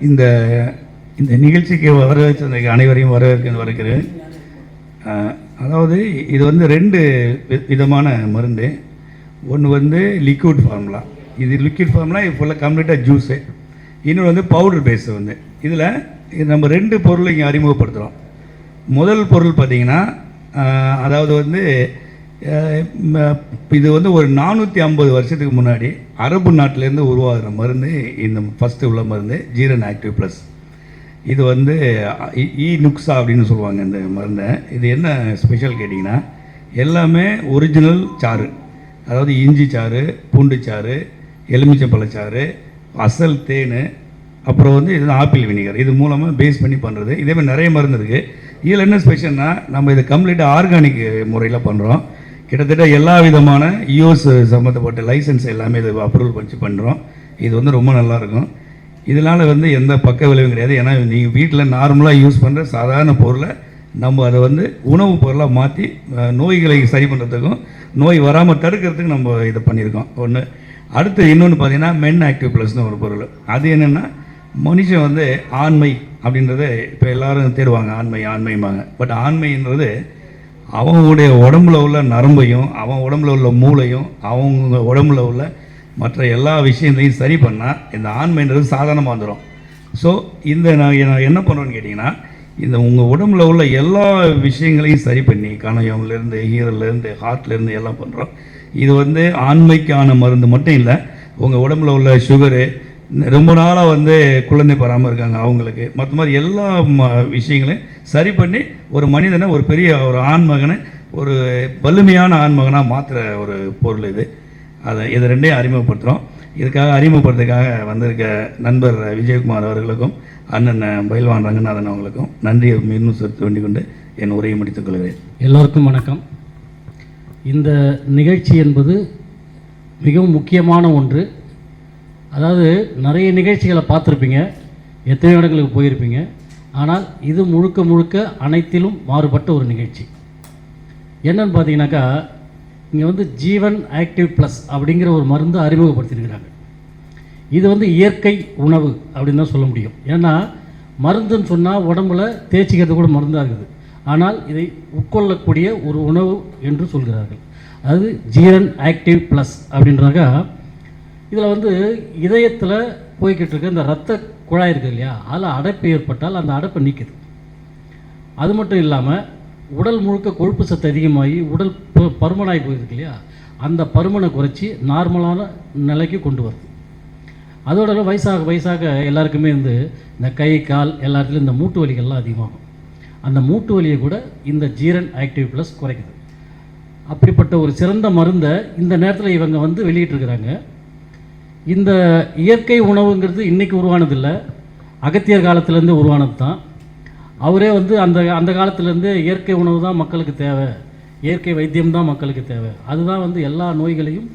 இந்த இந்த நிகழ்ச்சிக்கு வரவேற்ற அனைவரையும் வரவேற்க வருகிறேன். அதாவது இது வந்து ரெண்டு வி- விதமான மருந்து. ஒன்று வந்து லிக்விட் ஃபார்முலா இது லிக்விட் ஃபார்முலா இது ஃபுல்லாக கம்ப்ளீட்டாக ஜூஸு இன்னொன்று வந்து பவுடர் பேஸு வந்து. இதில் இது நம்ம ரெண்டு பொருளை இங்கே அறிமுகப்படுத்துகிறோம் முதல் பொருள் பார்த்தீங்கன்னா அதாவது வந்து இது வந்து ஒரு நானூற்றி ஐம்பது வருஷத்துக்கு முன்னாடி அரபு நாட்டிலேருந்து உருவாகிற மருந்து இந்த ஃபஸ்ட்டு உள்ள மருந்து ஜீரன் ஆக்டிவ் ப்ளஸ் இது வந்து இ- நுக்ஸா அப்படின்னு சொல்லுவாங்க இந்த மருந்தை. இது என்ன ஸ்பெஷல் கேட்டிங்கன்னா எல்லாமே ஒரிஜினல் சாறு. அதாவது இஞ்சி சாறு பூண்டு சாறு எலுமிச்சம்பழச்சாறு அசல் தேன் அப்புறம் வந்து இது ஆப்பிள் வினிகர். இது மூலமாக பேஸ் பண்ணி பண்ணுறது இதேமாதிரி நிறைய மருந்து இருக்குது இதில் என்ன ஸ்பெஷல்னால் நம்ம இதை கம்ப்ளீட்டாக ஆர்கானிக் முறையில் பண்ணுறோம் கிட்டத்தட்ட எல்லா விதமான யூஎஸ் சம்மந்தப்பட்ட லைசன்ஸ் எல்லாமே இது அப்ரூவல் பண்ணி பண்ணுறோம் இது வந்து ரொம்ப நல்லாயிருக்கும் இதனால் வந்து எந்த பக்க விளைவும் கிடையாது. ஏன்னா நீங்கள் வீட்டில் நார்மலாக யூஸ் பண்ணுற சாதாரண பொருளை நம்ம அதை வந்து உணவுப் பொருளாக மாற்றி நோய்களை சரி பண்ணுறதுக்கும் நோய் வராமல் தடுக்கிறதுக்கு நம்ம இதை பண்ணியிருக்கோம். ஒன்று அடுத்து இன்னொன்று பார்த்தீங்கன்னா மென் ஆக்டிவ் ப்ளஸ்னு ஒரு பொருள். அது என்னென்னா மனுஷன் வந்து ஆண்மை அப்படின்றத இப்போ எல்லோரும் தேடுவாங்க. ஆண்மை ஆண்மைம்பாங்க. பட் ஆண்மைன்றது அவங்களுடைய உடம்புல உள்ள நரம்பையும் அவன் உடம்புல உள்ள மூளையும் அவங்க உடம்புல உள்ள மற்ற எல்லா விஷயத்தையும் சரி பண்ணால் இந்த ஆண்மைன்றது சாதாரணமாக வந்துடும் ஸோ இந்த நான் நான் என்ன பண்ணுறேன்னு கேட்டிங்கன்னா இந்த உங்கள் உடம்புல உள்ள எல்லா விஷயங்களையும் சரி பண்ணி கணையம்லேருந்து ஹீரல்லேருந்து ஹார்ட்லேருந்து எல்லாம் பண்ணுறோம் இது வந்து ஆண்மைக்கான மருந்து மட்டும் இல்லை உங்கள் உடம்புல உள்ள சுகரு ரொம்ப நாளாக வந்து குழந்தை பெறாமல் இருக்காங்க அவங்களுக்கு. மற்ற மாதிரி எல்லா ம- விஷயங்களையும் சரி பண்ணி ஒரு மனிதனை ஒரு பெரிய ஒரு ஆண்மகனை ஒரு வலிமையான ஆண்மகனாக மாற்றுற ஒரு பொருள் இது. அதை இது ரெண்டையும் அறிமுகப்படுத்துகிறோம் இதுக்காக அறிமுகப்படுத்துறதுக்காக வந்திருக்க நண்பர் விஜயகுமார் அவர்களுக்கும் அண்ணன் பயில்வான் ரங்கநாதன் அவங்களுக்கும் நன்றியை மீண்டும் செலுத்த வேண்டிக் கொண்டு என் உரையை முடித்துக் கொள்கிறேன். எல்லோருக்கும் வணக்கம். இந்த நிகழ்ச்சி என்பது மிகவும் முக்கியமான ஒன்று. அதாவது நிறைய நிகழ்ச்சிகளை பார்த்துருப்பீங்க. எத்தனையோ இடங்களுக்கு போயிருப்பீங்க. ஆனால் இது முழுக்க முழுக்க அனைத்திலும் மாறுபட்ட ஒரு நிகழ்ச்சி. என்னன்னு பார்த்தீங்கன்னாக்கா இங்கே வந்து ஜீவன் ஆக்டிவ் ப்ளஸ் அப்படிங்கிற ஒரு மருந்து அறிமுகப்படுத்தியிருக்கிறாங்க. இது வந்து இயற்கை உணவு அப்படின்னு தான் சொல்ல முடியும். ஏன்னா மருந்துன்னு சொன்னால் உடம்புல தேய்ச்சிக்கிறது கூட மருந்தாக இருக்குது. ஆனால் இதை உட்கொள்ளக்கூடிய ஒரு உணவு என்று சொல்கிறார்கள். அது ஜீரன் ஆக்டிவ் ப்ளஸ் அப்படின்றாக்கா இதில் வந்து இதயத்தில் போய்கிட்டு இருக்க இந்த ரத்த குழாய் இருக்குது இல்லையா? அதில் அடைப்பு ஏற்பட்டால் அந்த அடைப்பை நீக்குது. அது மட்டும் இல்லாமல் உடல் முழுக்க கொழுப்பு சத்து அதிகமாகி உடல் பருமனாகி போயிருக்கு இல்லையா? அந்த பருமனை குறைச்சி நார்மலான நிலைக்கு கொண்டு வருது. அதோட வயசாக வயசாக எல்லாருக்குமே வந்து இந்த கை கால் எல்லாத்துலேயும் இந்த மூட்டு வலிகள்லாம் அதிகமாகும். அந்த மூட்டு வலியை கூட இந்த ஜீரன் ஆக்டிவ் ப்ளஸ் குறைக்குது. அப்படிப்பட்ட ஒரு சிறந்த மருந்தை இந்த நேரத்தில் இவங்க வந்து வெளியிட்டிருக்கிறாங்க. இந்த இயற்கை உணவுங்கிறது இன்றைக்கி உருவானதில்லை. அகத்தியர் காலத்துலேருந்து உருவானது தான் அவரே வந்து அந்த அந்த காலத்துலேருந்து இயற்கை உணவு தான் மக்களுக்கு தேவை. இயற்கை வைத்தியம் தான் மக்களுக்கு தேவை. அதுதான் வந்து எல்லா நோய்களையும்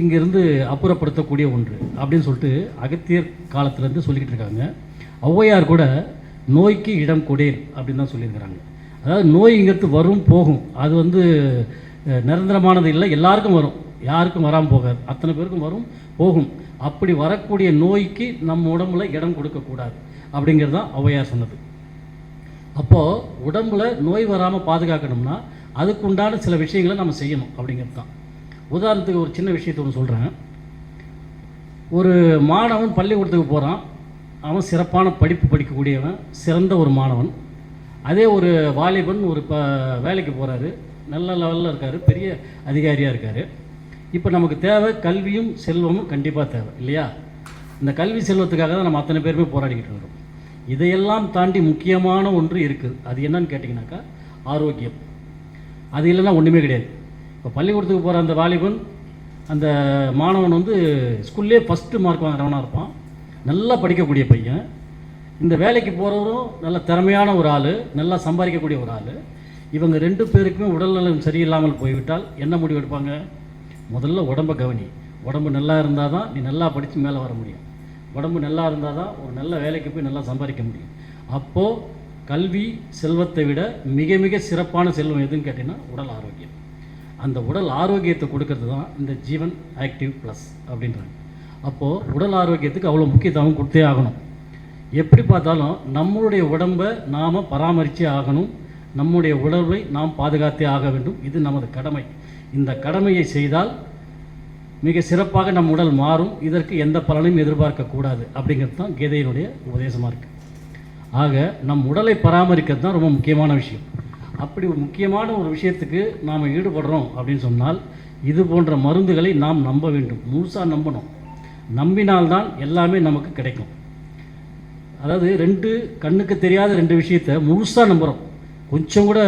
இங்கிருந்து அப்புறப்படுத்தக்கூடிய ஒன்று அப்படின்னு சொல்லிட்டு அகத்தியர் காலத்துலேருந்து சொல்லிக்கிட்டு இருக்காங்க. ஔவையார் கூட நோய்க்கு இடம் கொடேன் அப்படின்னு தான் சொல்லியிருக்கிறாங்க. அதாவது நோய்ங்கிறது வரும் போகும். அது வந்து நிரந்தரமானது இல்லை. எல்லாருக்கும் வரும். யாருக்கும் வராமல் போகாது. அத்தனை பேருக்கும் வரும். போகும். அப்படி வரக்கூடிய நோய்க்கு நம்ம உடம்புல இடம் கொடுக்கக்கூடாது. அப்படிங்கிறது தான் ஔவையார் சொன்னது. அப்போது உடம்புல நோய் வராமல் பாதுகாக்கணும்னா அதுக்கு உண்டான சில விஷயங்களை நம்ம செய்யணும் அப்படிங்கிறது தான். உதாரணத்துக்கு ஒரு சின்ன விஷயத்தை ஒன்று சொல்கிறேன் ஒரு மாணவன் பள்ளிக்கூடத்துக்கு போகிறான் அவன் சிறப்பான படிப்பு படிக்கக்கூடியவன் சிறந்த ஒரு மாணவன். அதே ஒரு வாலிபன் ஒரு ப வேலைக்கு போகிறாரு நல்ல லெவலில் இருக்கார் பெரிய அதிகாரியாக இருக்கார். இப்போ நமக்கு தேவை கல்வியும் செல்வமும் கண்டிப்பாக தேவை இல்லையா? இந்த கல்வி செல்வத்துக்காக தான் நம்ம அத்தனை பேருமே போராடிக்கிட்டு இருக்கிறோம். இதையெல்லாம் தாண்டி முக்கியமான ஒன்று இருக்குது அது என்னன்னு கேட்டிங்கனாக்கா ஆரோக்கியம். அது இல்லைன்னா ஒன்றுமே கிடையாது. இப்போ பள்ளிக்கூடத்துக்கு போகிற அந்த வாலிபன் அந்த மாணவன் வந்து ஸ்கூல்லே ஃபஸ்ட்டு மார்க் வாங்குறவனாக இருப்பான். நல்லா படிக்கக்கூடிய பையன். இந்த வேலைக்கு போகிறவரும் நல்ல திறமையான ஒரு ஆள் நல்லா சம்பாதிக்கக்கூடிய ஒரு ஆள். இவங்க ரெண்டு பேருக்குமே உடல்நலம் சரியில்லாமல் போய்விட்டால் என்ன முடிவு எடுப்பாங்க? முதல்ல உடம்பை கவனி. உடம்பு நல்லா இருந்தால் தான் நீ நல்லா படித்து மேலே வர முடியும். உடம்பு நல்லா இருந்தால் தான் ஒரு நல்ல வேலைக்கு போய் நல்லா சம்பாதிக்க முடியும். அப்போது கல்வி செல்வத்தை விட மிக மிக சிறப்பான செல்வம் எதுன்னு கேட்டிங்கன்னா உடல் ஆரோக்கியம். அந்த உடல் ஆரோக்கியத்தை கொடுக்கறது தான் இந்த ஜீவன் ஆக்டிவ் ப்ளஸ் அப்படின்றாங்க. அப்போது உடல் ஆரோக்கியத்துக்கு அவ்வளோ முக்கியத்துவம் கொடுத்தே ஆகணும். எப்படி பார்த்தாலும் நம்மளுடைய உடம்பை நாம் பராமரித்தே ஆகணும். நம்முடைய உடலை நாம் பாதுகாத்தே ஆக வேண்டும். இது நமது கடமை. இந்த கடமையை செய்தால் மிக சிறப்பாக நம் உடல் மாறும். இதற்கு எந்த பலனையும் எதிர்பார்க்கக்கூடாது அப்படிங்கிறது தான் கீதையினுடைய உபதேசமாக இருக்குது ஆக நம் உடலை பராமரிக்கிறது தான் ரொம்ப முக்கியமான விஷயம். அப்படி ஒரு முக்கியமான ஒரு விஷயத்துக்கு நாம் ஈடுபடுறோம் அப்படின்னு சொன்னால் இது போன்ற மருந்துகளை நாம் நம்ப வேண்டும். முழுசாக நம்பணும். நம்பினால்தான் எல்லாமே நமக்கு கிடைக்கும். அதாவது ரெண்டு கண்ணுக்கு தெரியாத ரெண்டு விஷயத்த முழுசாக நம்புகிறோம் கொஞ்சம் கூட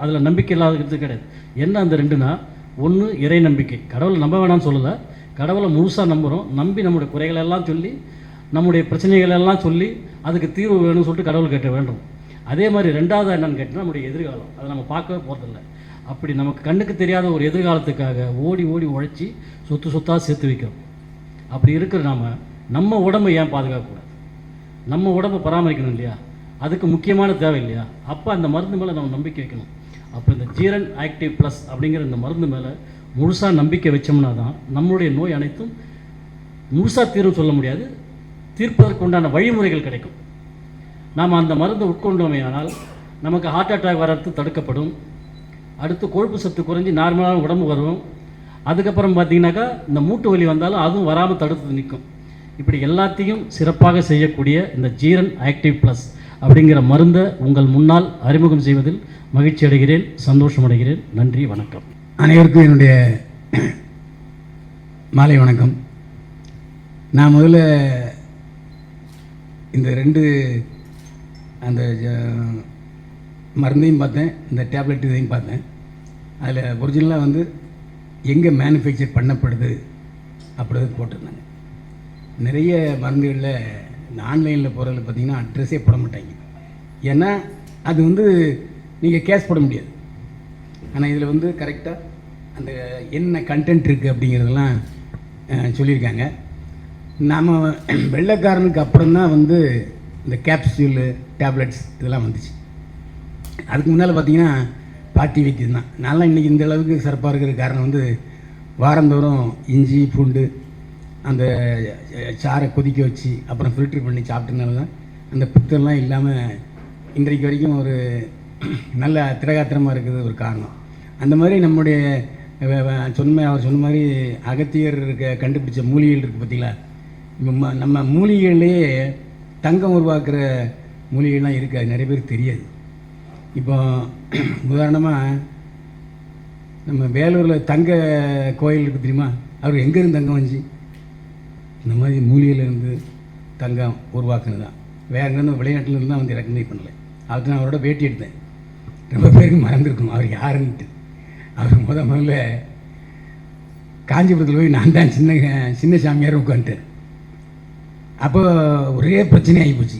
அதில் நம்பிக்கை இல்லாதது கிடையாது. என்ன அந்த ரெண்டுனா ஒன்று இறை நம்பிக்கை. கடவுளை நம்ப வேணாம்னு சொல்லலை. கடவுளை முழுசாக நம்புகிறோம் நம்பி நம்முடைய குறைகளை எல்லாம் சொல்லி நம்முடைய பிரச்சனைகளெல்லாம் சொல்லி அதுக்கு தீர்வு வேணும்னு சொல்லிட்டு கடவுள் கேட்ட வேண்டும். அதே மாதிரி ரெண்டாவது என்னன்னு கேட்டால் நம்முடைய எதிர்காலம். அதை நம்ம பார்க்கவே போகிறதில்ல அப்படி நமக்கு கண்ணுக்கு தெரியாத ஒரு எதிர்காலத்துக்காக ஓடி ஓடி உழைச்சி சொத்து சொத்தாக சேர்த்து வைக்கிறோம். அப்படி இருக்கிற நாம நம்ம உடம்பை ஏன் பாதுகாக்கக்கூடாது? நம்ம உடம்பை பராமரிக்கணும் இல்லையா? அதுக்கு முக்கியமான தேவை இல்லையா? அப்போ அந்த மருந்து மேலே நம்ம நம்பிக்கை வைக்கணும். அப்போ இந்த ஜீரன் ஆக்டிவ் ப்ளஸ் அப்படிங்கிற இந்த மருந்து மேலே முழுசாக நம்பிக்கை வச்சோம்னா தான் நம்மளுடைய நோய் அனைத்தும் முழுசாக தீர்வு சொல்ல முடியாது. தீர்ப்பதற்கு உண்டான வழிமுறைகள் கிடைக்கும். நாம் அந்த மருந்தை உட்கொண்டோமே ஆனால் நமக்கு ஹார்ட் அட்டாக் வர்றது தடுக்கப்படும். அடுத்து கொழுப்பு சத்து குறைஞ்சி நார்மலான உடம்பு வரும். அதுக்கப்புறம் பார்த்தீங்கன்னாக்கா இந்த மூட்டு வலி வந்தாலும் அதுவும் வராமல் தடுத்து நிற்கும். இப்படி எல்லாத்தையும் சிறப்பாக செய்யக்கூடிய இந்த ஜீரன் ஆக்டிவ் ப்ளஸ் அப்படிங்கிற மருந்தை உங்கள் முன்னால் அறிமுகம் செய்வதில் மகிழ்ச்சி அடைகிறேன் சந்தோஷம் அடைகிறேன். நன்றி வணக்கம். அனைவருக்கும் என்னுடைய மாலை வணக்கம். நான் முதல்ல இந்த ரெண்டு அந்த ஜ- மருந்தையும் பார்த்தேன் இந்த டேப்லெட் இதையும் பார்த்தேன். அதில் ஒரிஜினலாக வந்து எங்கே மேனுஃபேக்சர் பண்ணப்படுது அப்படிதான் போட்டிருந்தாங்க. நிறைய மருந்துகளில் இந்த ஆன்லைனில் போகிறதுல பார்த்தீங்கன்னா அட்ரஸே போட மாட்டாங்க. ஏன்னா அது வந்து நீங்கள் கேஸ் போட முடியாது. ஆனால் இதில் வந்து கரெக்டாக அந்த என்ன கண்டென்ட் இருக்குது அப்படிங்கிறதெல்லாம் சொல்லியிருக்காங்க. நாம் வெள்ளைக்காரனுக்கு அப்புறம் தான் வந்து இந்த கேப்சூலு டேப்லெட்ஸ் இதெல்லாம் வந்துச்சு. அதுக்கு முன்னால் பார்த்தீங்கன்னா பாட்டி வைத்தியம் தான் நான்லாம் இன்றைக்கி இந்த அளவுக்கு சிறப்பாக இருக்கிற காரணம் வந்து வாரந்தோறும் இஞ்சி பூண்டு அந்த சாரை கொதிக்க வச்சு அப்புறம் ஃபில்டர் பண்ணி சாப்பிட்டனால தான் அந்த பித்தெல்லாம் இல்லாமல் இன்றைக்கு வரைக்கும் ஒரு நல்ல திரகாத்திரமாக இருக்குது ஒரு காரணம். அந்த மாதிரி நம்முடைய சொன்ன அவர் சொன்ன மாதிரி அகத்தியர் இருக்க கண்டுபிடிச்ச மூலிகைகள் இருக்குது பார்த்திங்களா நம்ம நம்ம மூலிகைகள்லேயே தங்கம் உருவாக்குற மூலிகைலாம் இருக்காது நிறைய பேருக்கு தெரியாது. இப்போ உதாரணமாக நம்ம வேலூரில் தங்க கோயில் இருக்குது தெரியுமா? அவர் எங்கேருந்து தங்கம் வந்துச்சு? இந்த மாதிரி மூலிகையிலேருந்து தங்கம் உருவாக்குனது? தான் வேற எங்கேருந்து விளையாட்டுலேருந்து தான் வந்து ரெக்கக்னைஸ் பண்ணல. அதுக்கு நான் அவரோட பேட்டி எடுத்தேன். ரொம்ப பேருக்கு மறந்துருக்கும். அவர் யாருன்ட்டு அவர் முத முதல்ல காஞ்சிபுரத்தில் போய் நான் தான் சின்ன சின்ன சாமியார் உட்காந்துட்டேன். அப்போ ஒரே பிரச்சனை ஆகி போச்சு.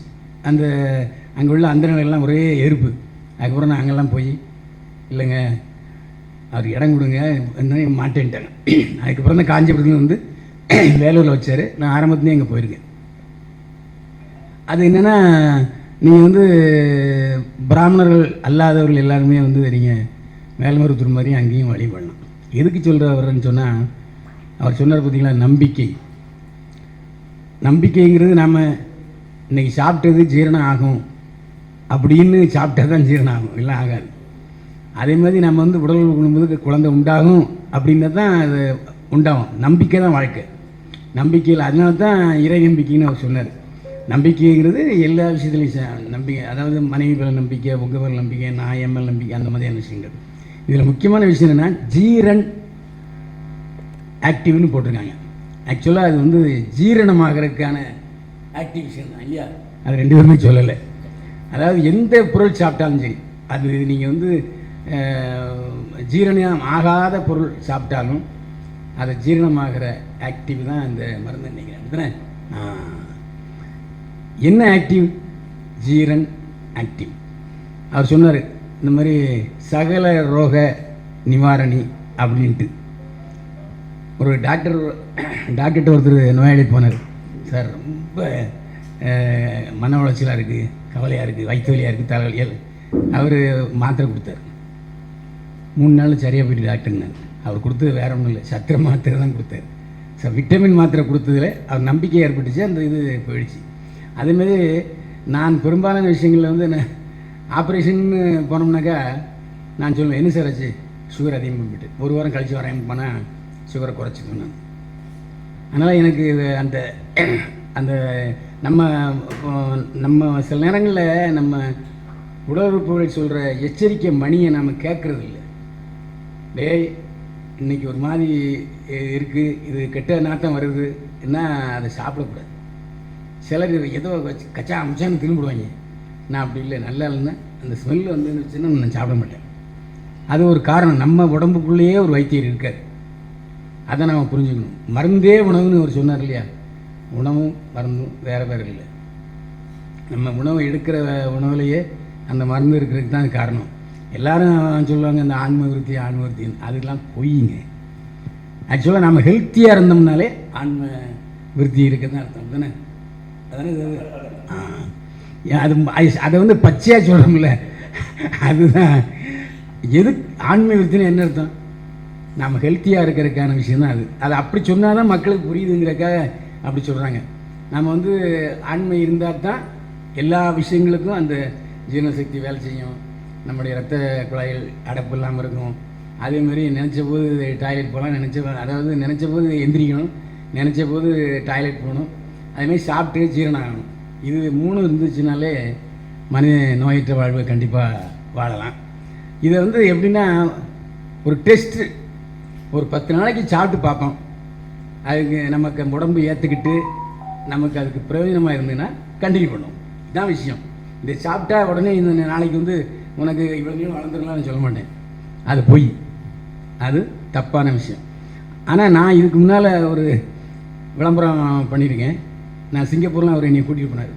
அந்த அங்கே உள்ள அந்த ஒரே எதிர்ப்பு அதுக்கப்புறம் நான் அங்கெல்லாம் போய் இல்லைங்க அவருக்கு இடம் கொடுங்க என்ன மாட்டேன்ட்டாங்க. அதுக்கப்புறம் தான் காஞ்சிபுரத்தில் வந்து வேலூரில் வச்சார். நான் ஆரம்பத்துலேயே அங்கே போயிருக்கேன். அது என்னென்னா நீங்கள் வந்து பிராமணர்கள் அல்லாதவர்கள் எல்லாருமே வந்து நீங்கள் மேல்மருத்துவர் மாதிரி அங்கேயும் வழிபடலாம் எதுக்கு சொல்கிறவர்னு சொன்னால் அவர் சொன்னார் பார்த்திங்களா நம்பிக்கை. நம்பிக்கைங்கிறது நம்ம இன்னைக்கு சாப்பிட்டது ஜீரணம் ஆகும். அப்படின்னு சாப்பிட்டா தான் ஜீரணம் ஆகும். இல்லை ஆகாது. அதே மாதிரி நம்ம வந்து உடல் உழும்போது குழந்தை உண்டாகும் அப்படின்னா தான் அது உண்டாகும். நம்பிக்கை தான் வாழ்க்கை. நம்பிக்கையில். அதனால தான் இறை நம்பிக்கைன்னு அவர் சொன்னார். நம்பிக்கைங்கிறது எல்லா விஷயத்துலையும் ச- நம்பிக்கை அதாவது மனைவி மேல நம்பிக்கை உங்கள் மேல் நம்பிக்கை நான் என் மேல் நம்பிக்கை அந்த மாதிரியான விஷயங்கள். இதில் முக்கியமான விஷயம் என்னென்னா ஜீரன் ஆக்டிவ்னு போட்டிருக்காங்க. ஆக்சுவலாக அது வந்து ஜீரணமாகறதுக்கான ஆக்டிவ் விஷயம் தான் இல்லையா? அது ரெண்டு பேருமே சொல்லலை. அதாவது எந்த பொருள் சாப்பிட்டாலும் சரி அது நீங்கள் வந்து ஜீரணம் ஆகாத பொருள் சாப்பிட்டாலும் அதை ஜீரணமாகிற ஆக்டிவ் தான் இந்த மருந்து நினைக்கிறேன் என்ன ஆக்டிவ் ஜீரன் ஆக்டிவ் அவர் சொன்னார் இந்த மாதிரி சகல ரோக நிவாரணி அப்படின்ட்டு. ஒரு டாக்டர் டாக்டர்கிட்ட ஒருத்தர் நோயாளி போனார். சார் ரொம்ப மன உளைச்சலாக இருக்குது கவலையாக இருக்குது வயிற்று வலியாக இருக்குது தலைவலியாக அவர் மாத்திரை கொடுத்தாரு. மூணு நாள் சரியாக போயிட்டு டாக்டருங்க அவர் கொடுத்தது வேற ஒன்றும் இல்லை. சத்திர மாத்திரை தான் கொடுத்தாரு. ஸோ விட்டமின் மாத்திரை கொடுத்ததுல அவர் நம்பிக்கை ஏற்பட்டுச்சு அந்த இது போயிடுச்சு. அதேமாரி நான் பெரும்பாலான விஷயங்களில் வந்து என்ன ஆப்ரேஷன்னு போனோம்னாக்கா நான் சொல்லுவேன் என்ன சார் ஆச்சு? சுகர் அதிகம் பண்ணிட்டு ஒரு வாரம் கழித்து வரேன் போனால் சுகரை குறைச்சிக்கணும் நான். அதனால் எனக்கு அந்த அந்த நம்ம நம்ம சில நேரங்களில் நம்ம உடல் உறுப்புகள் சொல்கிற எச்சரிக்கை மணியை நம்ம கேட்குறது இல்லை. டேய் இன்னைக்கு ஒரு மாதிரி இருக்குது இது கெட்ட நாட்டம் வருது. என்ன அதை சாப்பிடக்கூடாது. சிலர் ஏதோ வச்சு கச்சா அமிச்சான்னு திரும்பிடுவாங்க நான் அப்படி இல்லை. நல்லா இல்லைன்னா அந்த ஸ்மெல் வந்து வச்சுன்னா நான் சாப்பிட மாட்டேன். அது ஒரு காரணம். நம்ம உடம்புக்குள்ளேயே ஒரு வைத்தியர் இருக்கார். அதை நாம் புரிஞ்சுக்கணும். மருந்தே உணவுன்னு அவர் சொன்னார் இல்லையா? உணவும் மருந்தும் வேறு வேறு இல்லை. நம்ம உணவை எடுக்கிற உணவுலையே அந்த மருந்து இருக்கிறதுக்கு தான் காரணம். எல்லாரும் சொல்லுவாங்க இந்த ஆன்ம விருத்தி ஆன்ம விருத்தின்னு அதெல்லாம் பொய்ங்க ஆக்சுவலாக நம்ம ஹெல்த்தியாக இருந்தோம்னாலே ஆன்ம விருத்தி இருக்குதுன்னு அர்த்தம். தானே? அதானே இது? அது அது- அதை வந்து பச்சையாக சொல்கிறோம்ல அதுதான். எது ஆன்ம விருத்தின்னு என்ன அர்த்தம்? நம்ம ஹெல்த்தியாக இருக்கிறதுக்கான விஷயம் தான் அது. அது அப்படி சொன்னால் தான் மக்களுக்கு புரியுதுங்கிறக்காக அப்படி சொல்கிறாங்க நம்ம வந்து ஆண்மை இருந்தால் தான் எல்லா விஷயங்களுக்கும் அந்த ஜீரணசக்தி வேலை செய்யும். நம்முடைய ரத்த குழாயில் அடைப்பு இல்லாமல் இருக்கும். அதே மாதிரி நினச்ச போது டாய்லெட் போகலாம் நினச்ச அதாவது நினச்ச போது எந்திரிக்கணும் நினச்ச போது டாய்லெட் போகணும் அதேமாதிரி சாப்பிட்டு ஜீரணம் ஆகணும் இது மூணு இருந்துச்சுனாலே மனித நோயற்ற வாழ்வை கண்டிப்பாக வாழலாம். இதை வந்து எப்படின்னா ஒரு டெஸ்ட்டு ஒரு பத்து நாளைக்கு சாப்பிட்டு பார்ப்போம். அதுக்கு நமக்கு உடம்பு ஏற்றுக்கிட்டு நமக்கு அதுக்கு பிரயோஜனமாக இருந்ததுன்னா கண்டினியூ பண்ணுவோம். இதான் விஷயம். இதை சாப்பிட்டா உடனே இந்த நாளைக்கு வந்து உனக்கு இவ்வளோ வளர்ந்துடலாம்னு சொல்ல மாட்டேன். அது பொய். அது தப்பான விஷயம். ஆனால் நான் இதுக்கு முன்னால் ஒரு விளம்பரம் பண்ணியிருக்கேன். நான் சிங்கப்பூர்லாம் அவர் என்னை கூட்டிகிட்டு போனார்.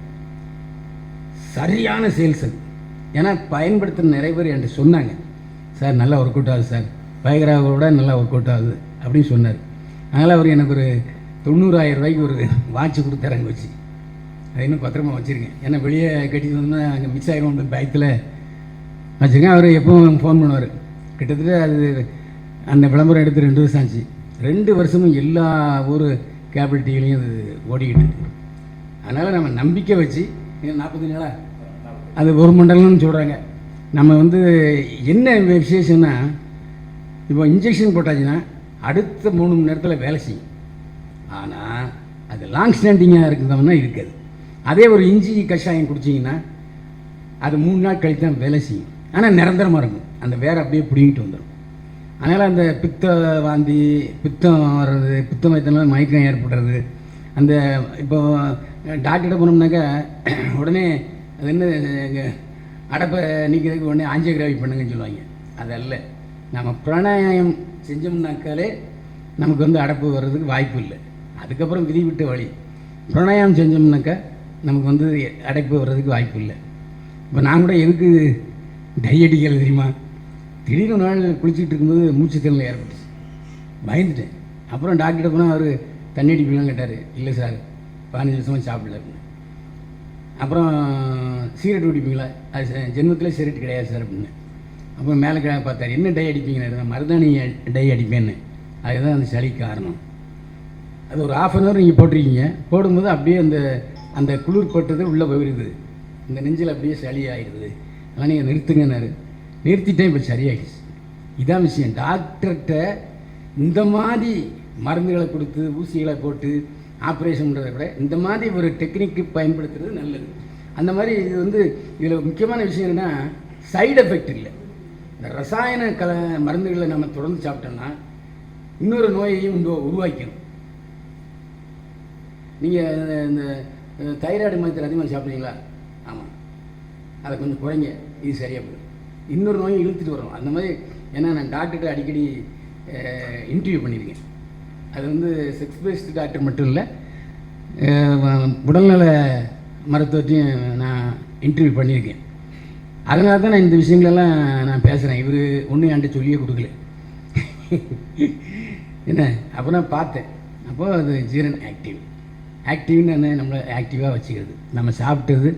சரியான சேல்ஸ் அது. ஏன்னா பயன்படுத்துகிற நிறைய பேர் என்கிட்ட சொன்னாங்க. சார் நல்லா ஒர்க் அவுட் ஆகுது சார். பயகராவை நல்லா ஒர்க் அவுட் ஆகுது அப்படின்னு சொன்னார். அதனால் அவர் எனக்கு ஒரு தொண்ணூறாயிரம் ரூபாய்க்கு ஒரு வாட்ச் கொடுத்தாரு அங்கே வச்சு. அது இன்னும் பத்திரமா வச்சுருக்கேன். ஏன்னா வெளியே கட்டிட்டு வந்தால் அங்கே மிஸ் ஆகிடும் பயத்தில் வச்சுருக்கேன் அவர் எப்பவும் ஃபோன் பண்ணுவார். கிட்டத்தட்ட அது அந்த விளம்பரம் எடுத்து ரெண்டு வருஷம் ஆச்சு. ரெண்டு வருஷமும் எல்லா ஊர் கேபிள் டிவிலையும் அது ஓடிக்கிட்டு அதனால் நம்ம நம்பிக்கை வச்சு நாற்பத்தஞ்சு நாளா? அது ஒரு மண்டலம்னு சொல்கிறாங்க நம்ம வந்து என்ன விசேஷம்னா இப்போ இன்ஜெக்ஷன் போட்டாச்சுன்னா அடுத்த மூணு மணி நேரத்தில் வேலை செய்யும். ஆனால் அது லாங் ஸ்டாண்டிங்காக இருக்குதோம்னா இருக்காது. அதே ஒரு இஞ்சி கஷாயம் குடிச்சிங்கன்னா அது மூணு நாள் கழித்து தான் வேலை செய்யும். ஆனால் நிரந்தரமாக இருக்கும். அந்த வேர் அப்படியே பிடிங்கிட்டு வந்துடும் அதனால் அந்த பித்த வாந்தி பித்தம் வர்றது பித்த மயத்தினால மயக்கம் ஏற்படுறது அந்த இப்போ டாக்டர்கிட்ட போனோம்னாக்கா உடனே அது என்ன அடப்பை நீக்கிறதுக்கு உடனே ஆஞ்சியோகிராஃபி பண்ணுங்கன்னு சொல்லுவாங்க. அதல்ல நம்ம பிராணாயம் செஞ்சோம்னாக்காலே நமக்கு வந்து அடப்பு வர்றதுக்கு வாய்ப்பு இல்லை. அதுக்கப்புறம் விதி விட்ட வழி. பிராணாயாமம் செஞ்சோம்னாக்கா நமக்கு வந்து அடைப்பு வர்றதுக்கு வாய்ப்பு இல்லை. இப்போ நான் கூட எதுக்கு டை அடிக்கல தெரியுமா? திடீர்னு ஒரு நாள் குளிச்சுட்டு இருக்கும்போது மூச்சு திறனில் ஏற்பட்டுச்சு. பயந்துட்டேன். அப்புறம் டாக்டர் போனால் அவர் தண்ணி அடிப்பீங்களான்னு கேட்டார். இல்லை சார். பதினஞ்சு வருஷமாக சாப்பிடல. அப்படின்னு அப்புறம் சீரட் அடிப்பீங்களா அது ஜென்மத்தில் சீரட் கிடையாது சார். அப்படின்னு அப்புறம் மேலே கிடையாது பார்த்தாரு. என்ன டை அடிப்பீங்கன்னு? மருதாணி டை அடிப்பேன்னு. அதுதான் அந்த சளிக்கு காரணம். அது ஒரு ஆஃப் அன் ஹவர் நீங்கள் போட்டிருக்கீங்க. போடும்போது அப்படியே அந்த அந்த குளிர் பட்டது உள்ளே போயிடுது இந்த நெஞ்சில் அப்படியே சளி ஆயிடுது அதனால் நீங்கள் நிறுத்துங்கன்னாரு நிறுத்திட்டேன் இப்போ சரியாயிடுச்சு. இதான் விஷயம். டாக்டர்கிட்ட இந்த மாதிரி மருந்துகளை கொடுத்து ஊசிகளை போட்டு ஆப்ரேஷன் பண்ணுறதை விட இந்த மாதிரி ஒரு டெக்னிக்கு பயன்படுத்துறது நல்லது. அந்த மாதிரி இது வந்து இதில் முக்கியமான விஷயம் என்னென்னா சைடு எஃபெக்ட் இல்லை. இந்த ரசாயன கல மருந்துகளை நம்ம தொடர்ந்து சாப்பிட்டோம்னா இன்னொரு நோயையும் உருவாக்கணும் நீங்கள் இந்த தைராய்டு மருத்துவ அதிகமாக சாப்பிட்றீங்களா ஆமாம் அதை கொஞ்சம் குறைங்க. இது சரியாக போயிடும் இன்னொரு நோயும் இழுத்துட்டு வரும் அந்த மாதிரி ஏன்னா நான் டாக்டர்கிட்ட அடிக்கடி இன்டர்வியூ பண்ணியிருக்கேன். அது வந்து செக்ஸ் பேஸ்டு டாக்டர் மட்டும் இல்லை உடல்நல மருத்துவத்தையும் நான் இன்டர்வியூ பண்ணியிருக்கேன். அதனால தான் நான் இந்த விஷயங்களெல்லாம் நான் பேசுகிறேன் இவர் ஒன்றும் என்கிட்ட சொல்லியே கொடுக்கல. என்ன? அப்போ நான் பார்த்தேன். அப்போது அது ஜீரன் ஆக்டிவ். ஆக்டிவ்னு என்ன? நம்மளை ஆக்டிவாக வச்சுக்கிறது. நம்ம சாப்பிட்டது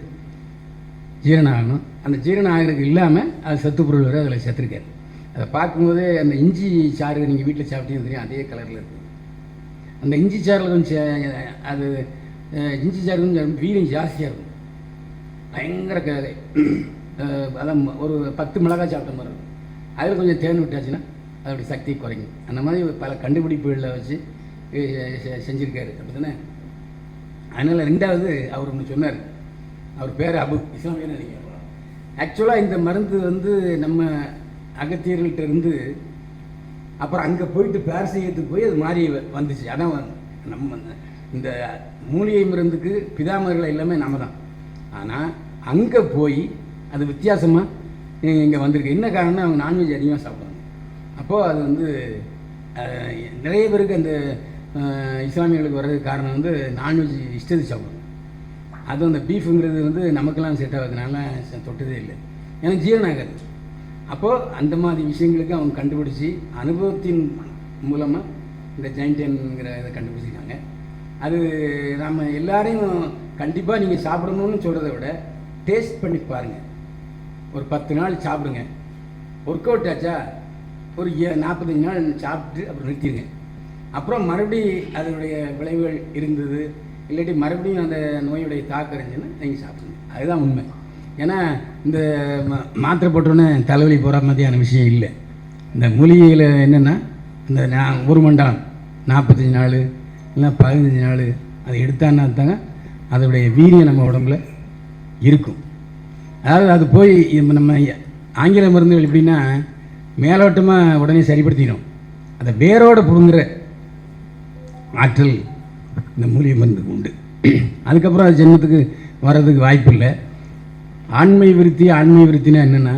ஜீரணம் ஆகணும் அந்த ஜீரணம் ஆகிறதுக்கு இல்லாமல் அது சத்துப்பொருள் வரை அதில் செத்துருக்காரு அதை பார்க்கும்போதே அந்த இஞ்சி சாறு நீங்கள் வீட்டில் சாப்பிட்டீங்கன்னு தெரியும் அதே கலரில் இருக்குது அந்த இஞ்சி சாறில் கொஞ்சம் சே- அது இஞ்சி சாறு கொஞ்சம் வீரியம் ஜாஸ்தியாக இருக்கும். பயங்கர க அதான் ஒரு பத்து மிளகாய் சாப்பிட்ட மாதிரி இருக்கும். அதில் கொஞ்சம் தேன் விட்டாச்சுன்னா அதோடைய சக்தி குறையும். அந்த மாதிரி பல கண்டுபிடிப்புகளில் வச்சு செஞ்சுருக்காரு செ- அப்படி தானே அதனால் ரெண்டாவது அவர் ஒன்று சொன்னார். அவர் பேர் அபு இஸ்லாமியர் நினைக்கிறேன் ஆக்சுவலாக இந்த மருந்து வந்து நம்ம அகத்தியர்கள்ட்ட இருந்து அப்புறம் அங்கே போயிட்டு பேரசையத்துக்கு போய் அது மாறி வ- வந்துச்சு. அதான் நம்ம இந்த மூலிகை மருந்துக்கு பிதாமர்கள் எல்லாமே நம்ம தான். ஆனால் அங்கே போய் அது வித்தியாசமாக இங்கே வந்திருக்கு. என்ன காரணம்னா அவங்க நான்வெஜ் அதிகமாக சாப்பிடுவாங்க. அப்போது அது வந்து நிறைய பேருக்கு அந்த இஸ்லாமியர்களுக்கு வர்றதுக்கு காரணம் வந்து நான்வெஜ் இஷ்டத்து சாப்பிடுவாங்க. அதுவும் அந்த பீஃபுங்கிறது வந்து நமக்கெல்லாம் செட் ஆகிறதுனால தொட்டதே இல்லை. ஏன்னா ஜீரணம் ஆகாது. அப்போது அந்த மாதிரி விஷயங்களுக்கு அவங்க கண்டுபிடிச்சி அனுபவத்தின் மூலமாக இந்த ஜெயின்டென்ங்கிற இதை கண்டுபிடிச்சிருக்காங்க அது நம்ம எல்லாரையும் கண்டிப்பாக நீங்கள் சாப்பிடணும்னு சொல்கிறத விட டேஸ்ட் பண்ணி பாருங்கள் ஒரு பத்து நாள் சாப்பிடுங்க. ஒர்க் அவுட் ஆச்சா? ஒரு ஏ- நாற்பத்தஞ்சு நாள் சாப்பிட்டு அப்புறம் நிறுத்திடுங்க. அப்புறம் மறுபடி அதனுடைய விளைவுகள் இருந்தது. இல்லாட்டி மறுபடியும் அந்த நோயுடைய தாக்கம் இருந்துச்சுன்னா நீங்கள் சாப்பிடுங்க. அதுதான் உண்மை. ஏன்னா இந்த மாத்திரை போட்டோன்னே தலைவலி போகிற மாதிரியான விஷயம் இல்லை. இந்த மூலிகையில் என்னென்னா இந்த நான் ஒரு மண்டலம் நாற்பத்தஞ்சு நாள் இல்லை பதினஞ்சு நாள் அதை எடுத்தான்னா தாங்க அதோடைய வீரியம் நம்ம உடம்புல இருக்கும். அதாவது அது போய் நம்ம ஆங்கில மருந்துகள் எப்படின்னா மேலோட்டமாக உடனே சரிப்படுத்திடும். அதை வேரோடு புடுங்குற ஆற்றல் இந்த மூலிகை மருந்துக்கு உண்டு. அதுக்கப்புறம் அது ஜென்மத்துக்கு வர்றதுக்கு வாய்ப்பு இல்லை ஆண்மை விருத்தி ஆண்மை விருத்தினா என்னென்னா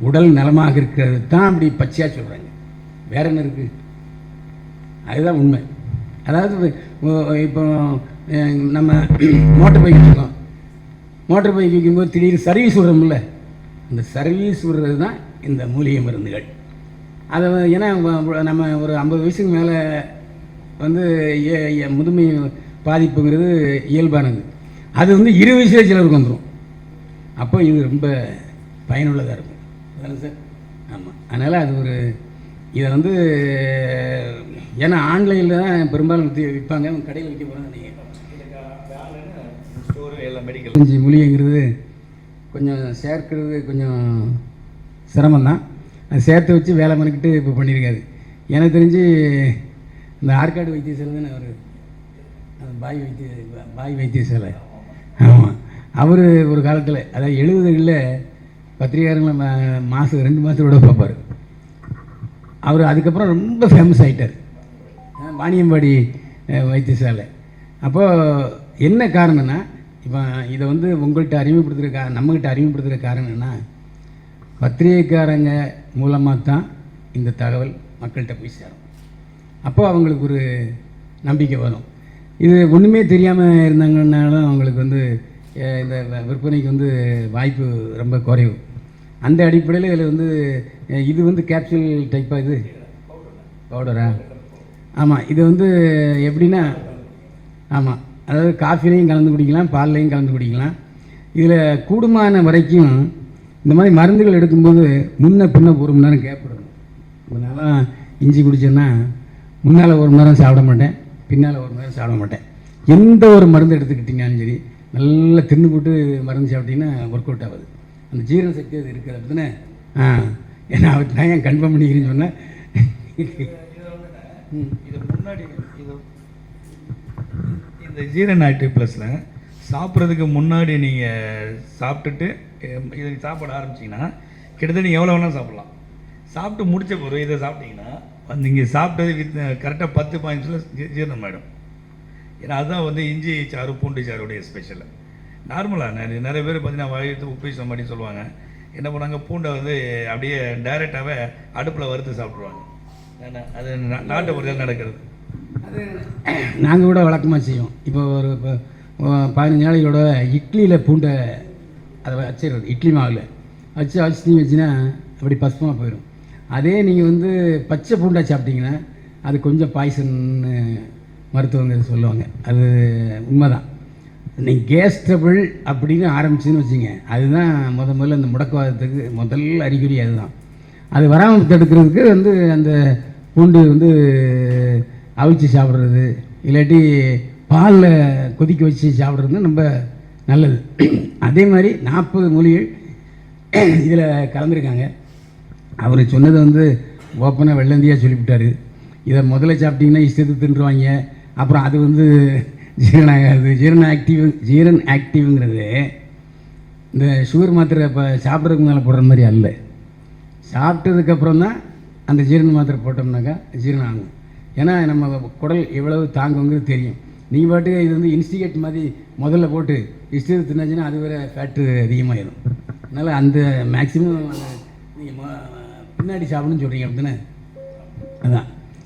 உடல் நலமாக இருக்கிறது தான் அப்படி பச்சையாக சொல்கிறாங்க வேற என்ன இருக்குது அதுதான் உண்மை. அதாவது இப்போ- நம்ம மோட்டர் பைக் வச்சுருக்கோம். மோட்டர் பைக் வைக்கும்போது திடீர்னு சர்வீஸ் விடுறோம்ல அந்த சர்வீஸ் விடுறது தான் இந்த மூலிகை மருந்துகள். அதை ஏன்னா நம்ம ஒரு ஐம்பது வயசுக்கு மேலே வந்து முதுமை பாதிப்புங்கிறது இயல்பானது. அது வந்து இரு வயசுல சிலருக்கு வந்துடும் அப்போ இது ரொம்ப பயனுள்ளதாக இருக்கும். அதானே சார்? ஆமாம் அதனால் அது ஒரு இதை வந்து ஏன்னா ஆன்லைனில் தான் பெரும்பாலும் விற்பாங்க. கடையில் விற்க போகிறாங்க நீங்கள் மெடிக்கல் இஞ்சி மூலிகைங்கிறது கொஞ்சம் சேர்க்கிறது கொஞ்சம் சிரமம்தான். அது சேர்த்து வச்சு வேலை பண்ணிக்கிட்டு இப்போ பண்ணியிருக்காரு. எனக்கு தெரிஞ்சு இந்த ஆற்காடு வைத்தியசாலை தானே அவர் அந்த பாய் வைத்திய பாய் வைத்தியசாலை. ஆமாம் அவர் ஒரு காலத்தில் அதாவது எழுபதுகளில் பத்திரிகாரங்களை மா மாதம் ரெண்டு மாதத்தோட பார்ப்பார். அவர் அதுக்கப்புறம் ரொம்ப ஃபேமஸ் ஆகிட்டார் வாணியம்பாடி வைத்தியசாலை. அப்போது என்ன காரணம்னா இப்போ இதை வந்து உங்கள்கிட்ட அறிமுகப்படுத்துகிற கா நம்மகிட்ட அறிமுகப்படுத்துகிற காரணம் என்ன பத்திரிகைக்காரங்க மூலமாக தான் இந்த தகவல் மக்கள்கிட்ட போய் சேரும். அப்போ அவங்களுக்கு ஒரு நம்பிக்கை வரும். இது ஒன்றுமே தெரியாமல் இருந்தாங்கன்னாலும் அவங்களுக்கு வந்து இந்த விற்பனைக்கு வந்து வாய்ப்பு ரொம்ப குறைவு. அந்த அடிப்படையில் இதில் வந்து இது வந்து கேப்சூல் டைப்பாக இது? பவுடரா ஆமாம் இது வந்து எப்படின்னா ஆமாம் அதாவது காஃபிலையும் கலந்து குடிக்கலாம் பால்லையும் கலந்து குடிக்கலாம். இதில் கூடுமான வரைக்கும் இந்த மாதிரி மருந்துகள் எடுக்கும்போது முன்ன பின்ன ஒரு மணி நேரம் கேப் விடணும் இப்போ இஞ்சி குடிச்சேன்னா முன்னால் ஒரு மணி நேரம் சாப்பிட மாட்டேன் பின்னால் ஒரு மணி நேரம் சாப்பிட மாட்டேன். எந்த ஒரு மருந்து எடுத்துக்கிட்டிங்கனாலும் சரி நல்லா தின்னு போட்டு மருந்து சாப்பிட்டீங்கன்னா ஒர்க் அவுட் ஆகுது. அந்த ஜீரண சக்தி அது இருக்குது தானே? ஆ ஏன்னா அவர் நான் ஏன் கன்ஃபார்ம் பண்ணிக்கிறேன்னு சொன்னேன். இது முன்னாடி இது இந்த ஜீரண ஆக்டிவ் ப்ளஸில் சாப்பிட்றதுக்கு முன்னாடி நீங்கள் சாப்பிட்டுட்டு இதை சாப்பிட ஆரம்பிச்சிங்கன்னா கிட்டத்தட்ட நீங்கள் எவ்வளோ வேணாலும் சாப்பிட்லாம். சாப்பிட்டு முடிச்ச பிறகு இதை சாப்பிட்டிங்கன்னா வந்து இங்கே சாப்பிட்டது வித் கரெக்டாக பத்து பாயிண்ட்ஸில் ஜீரணம் ஆகிடும் ஏன்னா அதுதான் வந்து இஞ்சி சாறு பூண்டு சாறுடைய ஸ்பெஷல் நார்மலாக நிறைய நிறைய பேர் பார்த்தீங்கன்னா வயிற்று உப்பு மாதிரி சொல்லுவாங்க. என்ன பண்ணுவாங்க? பூண்டை வந்து அப்படியே டைரெக்டாகவே அடுப்பில் வறுத்து சாப்பிடுவாங்க. ஏன்னா அது நாட்டு முறையில் நடக்கிறது. அது நாங்கள் கூட வழக்கமாக செய்வோம். இப்போ ஒரு இப்போ பதினஞ்சு நாளைகளோட இட்லியில் பூண்டை அதை வச்சிடுறது. இட்லி மாவில். வச்சு வச்சு நீ வச்சுன்னா அப்படி பசுமாக போயிடும் அதே நீங்கள் வந்து பச்சை பூண்டா சாப்பிட்டீங்கன்னா அது கொஞ்சம் பாய்சன்னு மருத்துவங்க சொல்லுவாங்க. அது உண்மைதான். நீங்கள் கேஸ் ட்ரபிள் அப்படின்னு ஆரம்பிச்சுன்னு வச்சுங்க அதுதான் முத முதல்ல இந்த முடக்கவாதத்துக்கு முதல் அறிகுறி அதுதான். அது வராமல் தடுக்கிறதுக்கு வந்து அந்த பூண்டு வந்து அவிச்சு சாப்பிட்றது இல்லாட்டி பாலில் கொதிக்க வச்சு சாப்பிட்றது ரொம்ப நல்லது. அதே மாதிரி நாற்பது மூலிகள் இதில் கலந்துருக்காங்க. அவர் சொன்னது வந்து ஓப்பனாக வெள்ளந்தியாக சொல்லிவிட்டார். இதை முதல்ல சாப்பிட்டிங்கன்னா இஷ்டத்துக்கு தின்றுவாங்க. அப்புறம் அது வந்து ஜீரணம் ஆகாது ஜீரண ஆக்டிவ் ஜீரன் ஆக்டிவ்ங்கிறது இந்த சுகர் மாத்திரை இப்போ சாப்பிட்றதுக்கு மேலே போடுற மாதிரி அல்ல. சாப்பிட்டதுக்கப்புறம் தான் அந்த ஜீரண மாத்திரை போட்டோம்னாக்கா ஜீரணம் ஆகும். ஏன்னா நம்ம குடல் எவ்வளவு தாங்குங்கிறது தெரியும். நீங்கள் பாட்டுக்கு இது வந்து இன்ஸ்டிகேட் மாதிரி முதல்ல போட்டு இஷ்டத்து தின்னாச்சுன்னா அது வேறு ஃபேட்டு அதிகமாகிடும் அதனால் அந்த மேக்ஸிமம் நீங்கள் பின்னாடி சாப்பிடணும்னு சொல்கிறீங்க அப்படிதானே? அதான்.